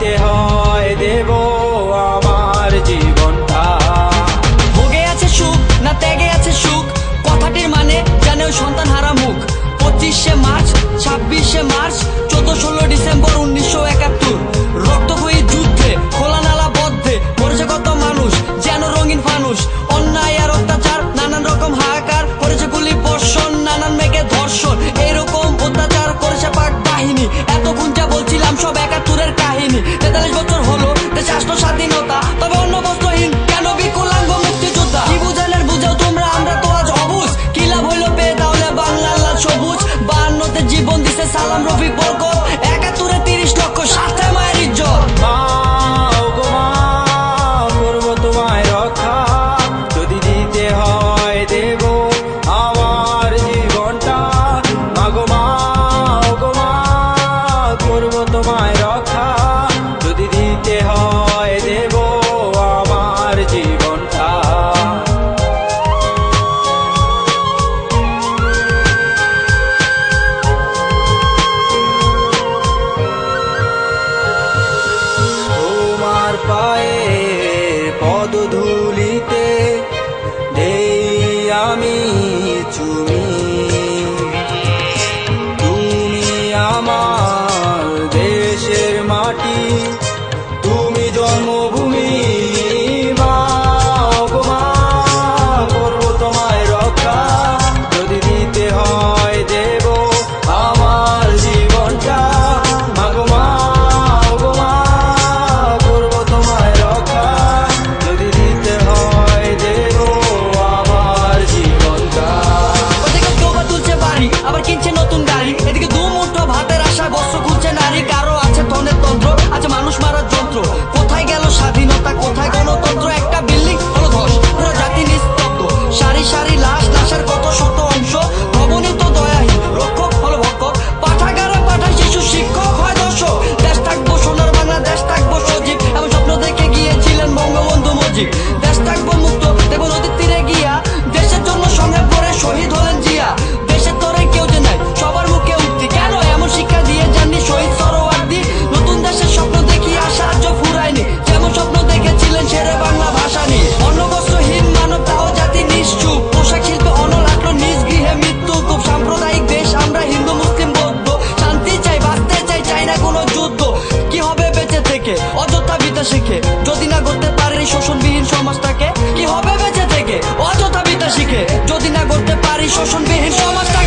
দিতে হয় দেব আমার জীবনটা। ভোগে আছে সুখ, না ত্যাগে আছে সুখ, কথাটির মানে জানেও সন্তান হারা মুখ। পঁচিশে মার্চ, ছাব্বিশে মার্চ, চোদ্দ ষোলো ডিসেম্বর, উনিশশো শুধু শোষণবিহীন সমাজ